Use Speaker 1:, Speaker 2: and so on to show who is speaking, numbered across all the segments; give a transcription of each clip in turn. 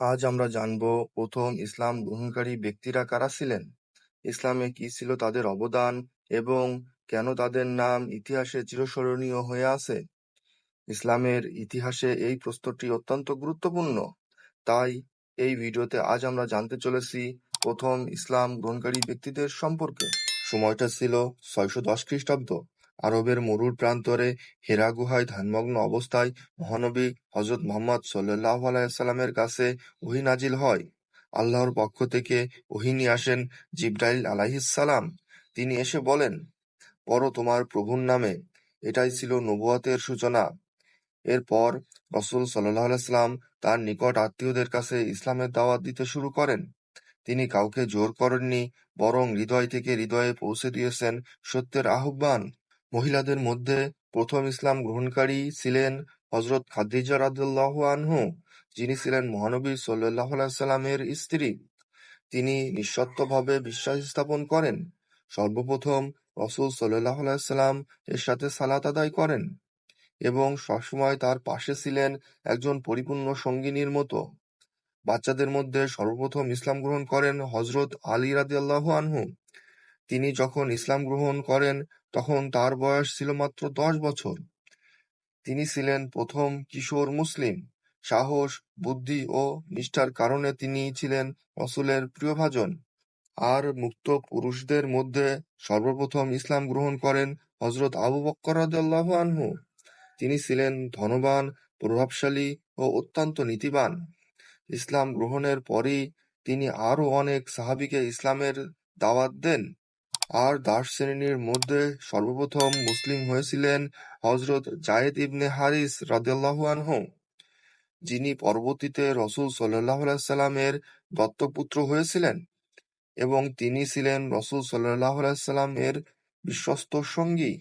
Speaker 1: আজ আমরা জানব প্রথম ইসলাম গ্রহণকারী ব্যক্তিরা কারা ছিলেন, ইসলামে কি ছিল তাদের অবদান এবং কেন তাদের নাম ইতিহাসে চিরস্মরণীয় হয়ে আছে। ইসলামের ইতিহাসে এই প্রস্তরটি অত্যন্ত গুরুত্বপূর্ণ, তাই এই ভিডিওতে আজ আমরা জানতে চলেছি প্রথম ইসলাম গ্রহণকারী ব্যক্তিদের সম্পর্কে। সময়টা ছিল ছয়শো দশ খ্রিস্টাব্দ। আরবের মরুর প্রান্তরে হেরা গুহায় ধ্যানমগ্ন অবস্থায় মহানবী হজরত মুহাম্মদ সাল্লাল্লাহু আলাইহি সাল্লামের কাছে ওহী নাজিল হয়। আল্লাহর পক্ষ থেকে ওহী নিয়ে আসেন জিবরাইল আলাইহিস সালাম। তিনি এসে বলেন, পড়ো তোমার প্রভুর নামে। এটাই ছিল নবুয়তের সূচনা। এরপর রসূল সাল্লাল্লাহু আলাইহি সাল্লাম তার নিকট আত্মীয়দের কাছে ইসলামের দাওয়াত দিতে শুরু করেন। তিনি কাউকে জোর করেননি, বরং হৃদয় থেকে হৃদয়ে পৌঁছে দিয়েছেন সত্যের আহ্বান। মহিলাদের মধ্যে প্রথম ইসলাম গ্রহণকারী ছিলেন হযরত খাদিজা রাদিয়াল্লাহু আনহু, যিনি ছিলেন মহানবী সাল্লাল্লাহু আলাইহি স্ত্রী। তিনি নিঃশর্তভাবে বিশ্বাস স্থাপন করেন। সর্বপ্রথম রসূল সাল্লাল্লাহু আলাইহি সাল্লাম এর সাথে সালাত আদায় করেন এবং সবসময় তার পাশে ছিলেন একজন পরিপূর্ণ সঙ্গিনীর মতো। বাচ্চাদের মধ্যে সর্বপ্রথম ইসলাম গ্রহণ করেন হযরত আলী রাদিয়াল্লাহু আনহু। তিনি যখন ইসলাম গ্রহণ করেন তখন তার বয়স ছিল মাত্র দশ বছর। তিনি ছিলেন প্রথম কিশোর মুসলিম। সাহস, বুদ্ধি ও নিষ্ঠার কারণে তিনি ছিলেন রসূলের প্রিয়ভাজন। আর মুক্ত পুরুষদের মধ্যে সর্বপ্রথম ইসলাম গ্রহণ করেন হযরত আবু রাদিয়াল্লাহু আনহু। তিনি ছিলেন ধনবান, প্রভাবশালী ও অত্যন্ত নীতিবান। ইসলাম গ্রহণের পরই তিনি আরও অনেক সাহাবীকে ইসলামের দাওয়াত দেন। আর দাস শ্রেণির মধ্যে সর্বপ্রথম মুসলিম হয়েছিলেন হযরত যায়েদ ইবনে হারিস রাদিয়াল্লাহু আনহু, যিনি পরবর্তীতে রসূল সাল্লাল্লাহু আলাইহি সাল্লামের দত্তকপুত্র হয়েছিলেন এবং তিনি ছিলেন রসূল সাল্লাল্লাহু আলাইহি সাল্লামের বিশ্বস্ত সঙ্গী।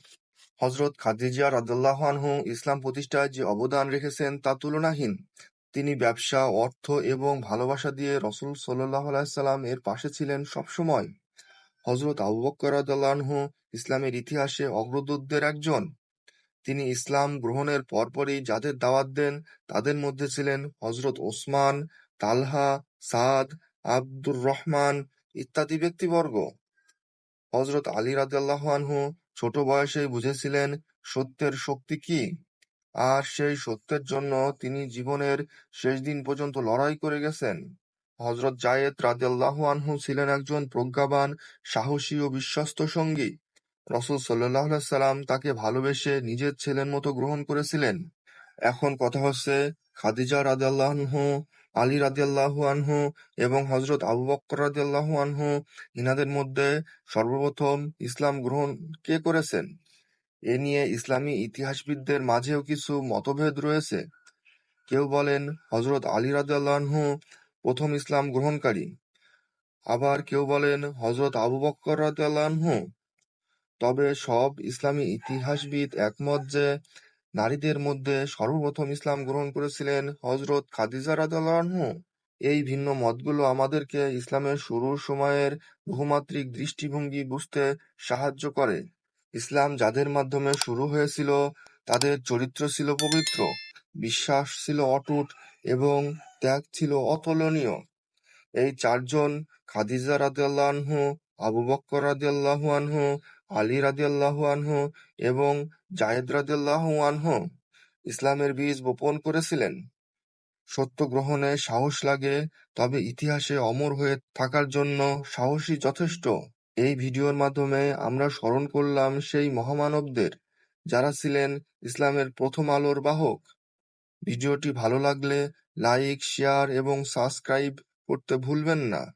Speaker 1: হযরত খাদিজা রাদিয়াল্লাহু আনহু ইসলাম প্রতিষ্ঠায় যে অবদান রেখেছেন তা তুলনাহীন। তিনি ব্যবসা, অর্থ এবং ভালোবাসা দিয়ে রসূল সাল্লাল্লাহু আলাইহি সাল্লাম এর পাশে ছিলেন সবসময়। হযরত আবু বকর রাদিয়াল্লাহু ইসলামের ইতিহাসে অগ্রদূতদের একজন। তিনি ইসলাম গ্রহণের পরপরই যাদের দাওয়াত দেন তাদের মধ্যে ছিলেন হযরত ওসমান, তালহা, সাদ, আবদুর রহমান ইত্যাদি ব্যক্তিবর্গ। হযরত আলী রাদিয়াল্লাহু আনহু ছোট বয়সেই বুঝেছিলেন সত্যের শক্তি কি, আর সেই সত্যের জন্য তিনি জীবনের শেষ দিন পর্যন্ত লড়াই করে গেছেন। হযরত যায়েদ রাদিয়াল্লাহু আনহু ছিলেন একজন প্রজ্ঞাবান, সাহসী ও বিশ্বস্ত সঙ্গী। রসূল সাল্লাল্লাহু আলাইহি সাল্লাম তাকে ভালোবেসে নিজের ছেলের মতো গ্রহণ করেছিলেন। এখন কথা হচ্ছে খাদিজা রাদিয়াল্লাহু আনহু, আলী রাদিয়াল্লাহু আনহু এবং হযরত আবু বকর রাদিয়াল্লাহু আনহু ইনাদের মধ্যে সর্বপ্রথম ইসলাম গ্রহণ কে করেছেন? এ নিয়ে ইসলামী ইতিহাসবিদদের মাঝেও কিছু মতভেদ রয়েছে। কেউ বলেন হযরত আলী রাদিয়াল্লাহু আনহু প্রথম ইসলাম গ্রহণকারী, আবার কেউ বলেন হযরত আবু বকর রাদিয়াল্লাহু তবে সব ইসলামী ইতিহাসবিদ একমত যে নারীদের মধ্যে সর্বপ্রথম ইসলাম গ্রহণ করেছিলেন হযরত খাদিজা রাদিয়াল্লাহু এই ভিন্ন মতগুলো আমাদেরকে ইসলামের শুরুর সময়ের বহুমাত্রিক দৃষ্টিভঙ্গি বুঝতে সাহায্য করে। ইসলাম যাদের মাধ্যমে শুরু হয়েছিল তাদের চরিত্র ছিল পবিত্র, বিশ্বাস ছিল অটুট এবং ত্যাগ ছিল অতুলনীয়। এই চারজন খাদিজা রাদিয়াল্লাহু আনহু, আবু বকর রাদিয়াল্লাহু আনহু, আলী রাদিয়াল্লাহু আনহু এবং যায়েদ রাদিয়াল্লাহু আনহু ইসলামের বীজ বপন করেছিলেন। সত্য গ্রহণে সাহস লাগে, তবে ইতিহাসে অমর হয়ে থাকার জন্য সাহসই যথেষ্ট। এই ভিডিওর মাধ্যমে আমরা স্মরণ করলাম সেই মহামানবদের, যারা ছিলেন ইসলামের প্রথম আলোর বাহক। ভিডিওটি ভালো লাগলে লাইক, শেয়ার এবং সাবস্ক্রাইব করতে ভুলবেন না।